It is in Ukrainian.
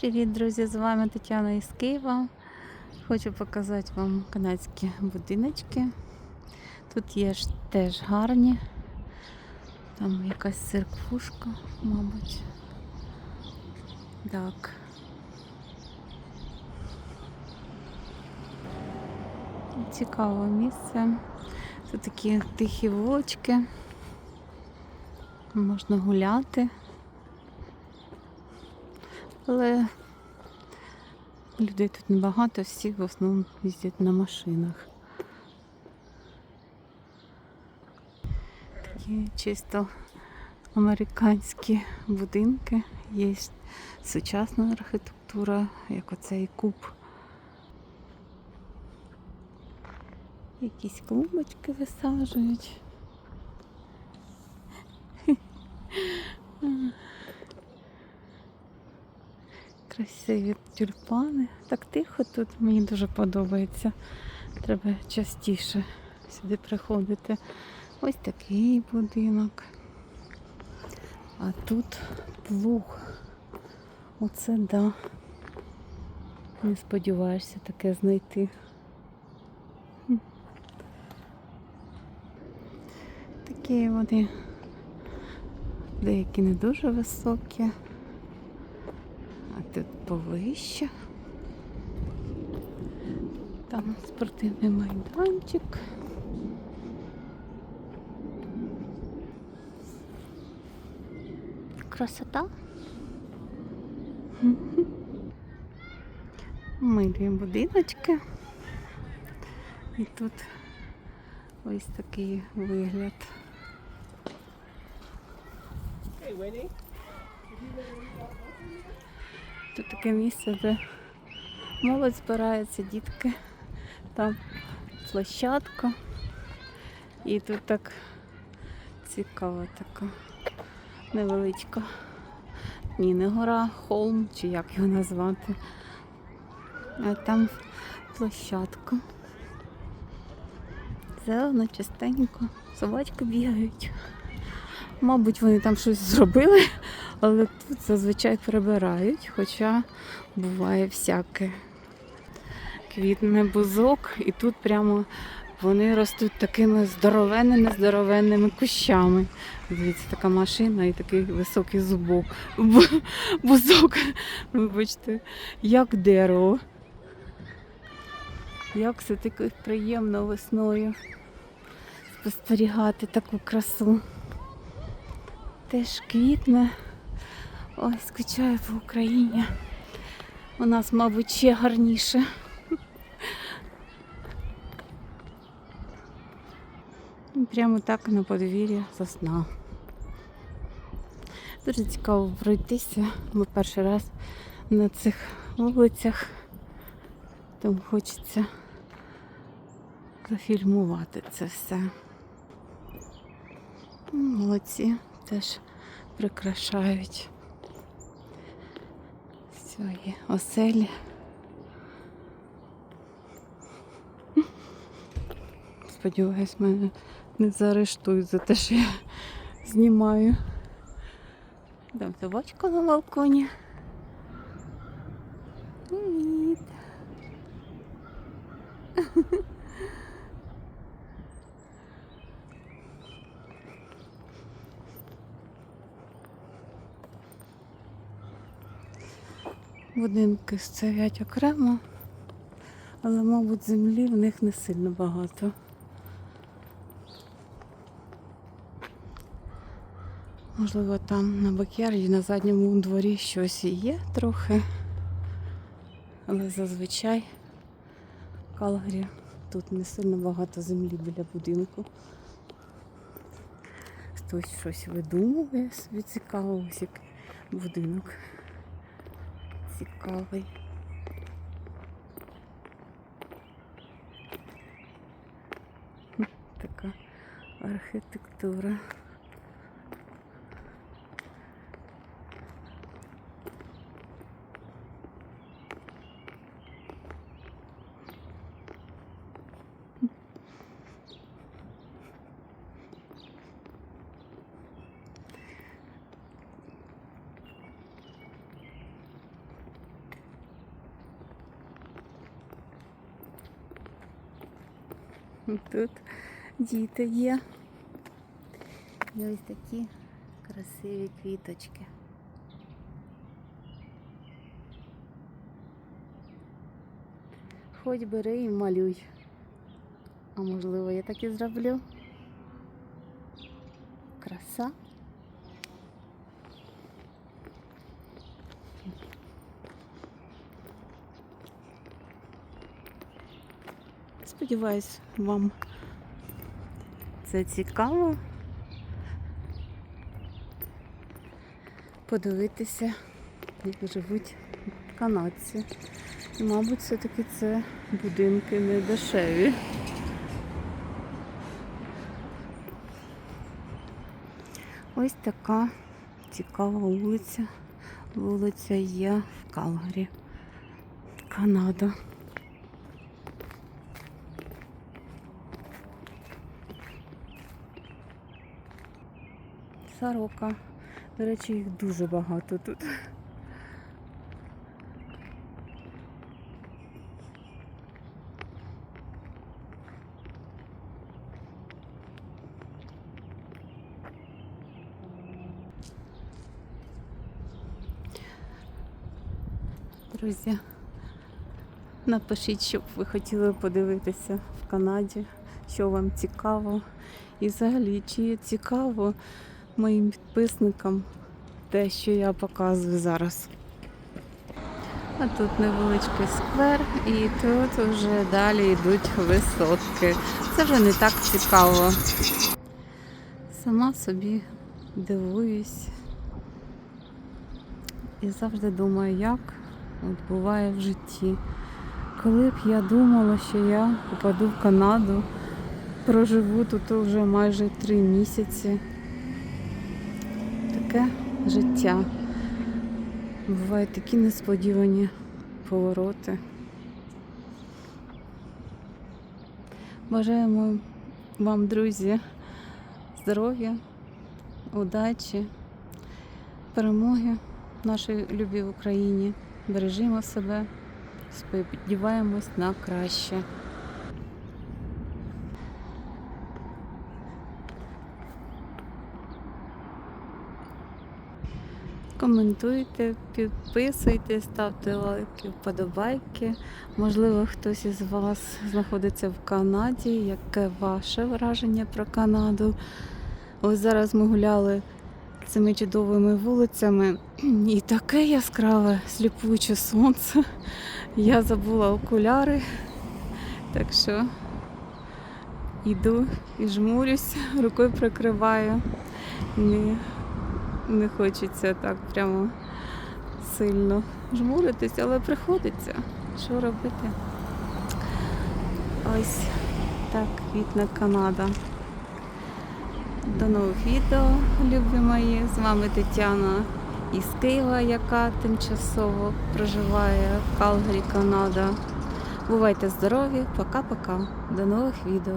Привіт, друзі! З вами Тетяна із Києва. Хочу показати вам канадські будиночки. Тут є ж теж гарні. Там якась церквушка, мабуть. Так. Цікаве місце. Тут такі тихі вулочки. Можна гуляти. Але людей тут небагато, всі в основному їздять на машинах. Такі чисто американські будинки. Є сучасна архітектура, як оцей куб. Якісь клумбочки висаджують. Красиві тюльпани. Так тихо тут, мені дуже подобається. Треба частіше сюди приходити. Ось такий будинок. А тут плуг. Оце да. Не сподіваєшся таке знайти. Такі вони деякі не дуже високі. Повище. Там спортивний майданчик. Красота. Милі будиночки. І тут ось такий вигляд. Тут таке місце, де молодь збирається, дітки, там площадка. І тут так цікаво така невеличка. Ні, не гора, холм, чи як його назвати. А там площадка. Зелено, чистенько, собачки бігають. Мабуть, вони там щось зробили, але тут зазвичай прибирають, хоча буває всяке. Квітне бузок, і тут прямо вони ростуть такими здоровенними, здоровенними кущами. Дивіться, така машина і такий високий зубок. Бузок, вибачте, як дерево. Як все таки приємно весною спостерігати таку красу. Теж квітне. Ой, скучаю по Україні. У нас, мабуть, ще гарніше. Прямо так на подвір'я засна. Дуже цікаво пройтися, бо перший раз на цих вулицях, тому хочеться зафільмувати це все. Молодці теж прикрашають свої оселі. Сподіваюсь, мене не заарештують за те, що я знімаю. Там собачка на балконі. Будинки стоять окремо, але, мабуть, землі в них не сильно багато. Можливо, там на бакярді на задньому дворі щось і є трохи. Але зазвичай в Калгарі тут не сильно багато землі біля будинку. Хтось щось видумує собі цікаво, будинок. Цікавий. Така архітектура. Тут діти є. І ось такі красиві квіточки. Хоч бери і малюй. А можливо, я так і зроблю. Краса. Сподіваюсь, вам це цікаво. Подивитися, як живуть канадці. І, мабуть, все-таки це будинки не дешеві. Ось така цікава вулиця. Вулиця є в Калгарі, Канада. Сорока. До речі, їх дуже багато тут. Друзі, напишіть, що б ви хотіли подивитися в Канаді, що вам цікаво. І взагалі, чи цікаво моїм підписникам те, що я показую зараз. А тут невеличкий сквер, і тут вже далі йдуть висотки. Це вже не так цікаво. Сама собі дивуюсь і завжди думаю, як от буває в житті. Коли б я думала, що я попаду в Канаду, проживу тут вже майже три місяці. Таке життя. Бувають такі несподівані повороти. Бажаємо вам, друзі, здоров'я, удачі, перемоги в нашій любій Україні. Бережімо себе, сподіваємось на краще. Коментуйте, підписуйтесь, ставте лайки, вподобайки. Можливо, хтось із вас знаходиться в Канаді. Яке ваше враження про Канаду? Ось зараз ми гуляли цими чудовими вулицями, і таке яскраве сліпуче сонце. Я забула окуляри, так що йду і жмурюсь, рукою прикриваю. Не хочеться так прямо сильно жмуритись, але приходиться. Що робити? Ось так квітне Канада. До нових відео, любі мої. З вами Тетяна із Києва, яка тимчасово проживає в Калгарі, Канада. Бувайте здорові, пока-пока. До нових відео.